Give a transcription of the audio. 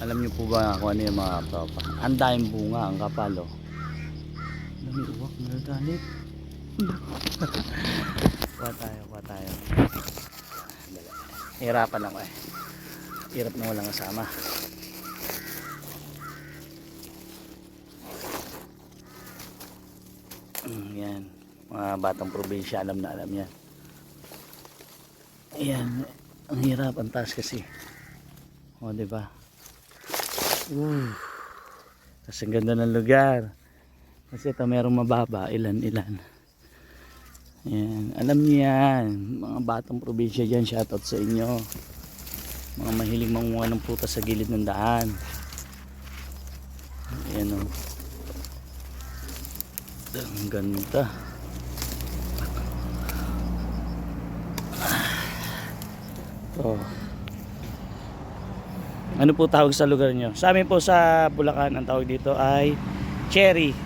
Alam niyo po ba kung ano yung mga tropa? Ang daming bunga, ang kapal oh. Dami uwak, nagagalit. kuha tayo, kuha tayo. Hirapan ako eh. Hirap na walang kasama. Mm, yan. Mga batang probinsya, alam na alam yan. Ayan. Ang hirap, ang taas kasi. O, di ba? Uh. Ang ganda ng lugar. Kasi ito merong mababa, ilan-ilan. Ayan. Alam niyo yan. Mga batang probinsya dyan, shoutout sa inyo. Mga mahiling manguha ng putas sa gilid ng daan. Ayan o. Ang ganda. Oh. Ano po tawag sa lugar nyo? Sa amin po sa Bulacan, ang tawag dito ay cherry.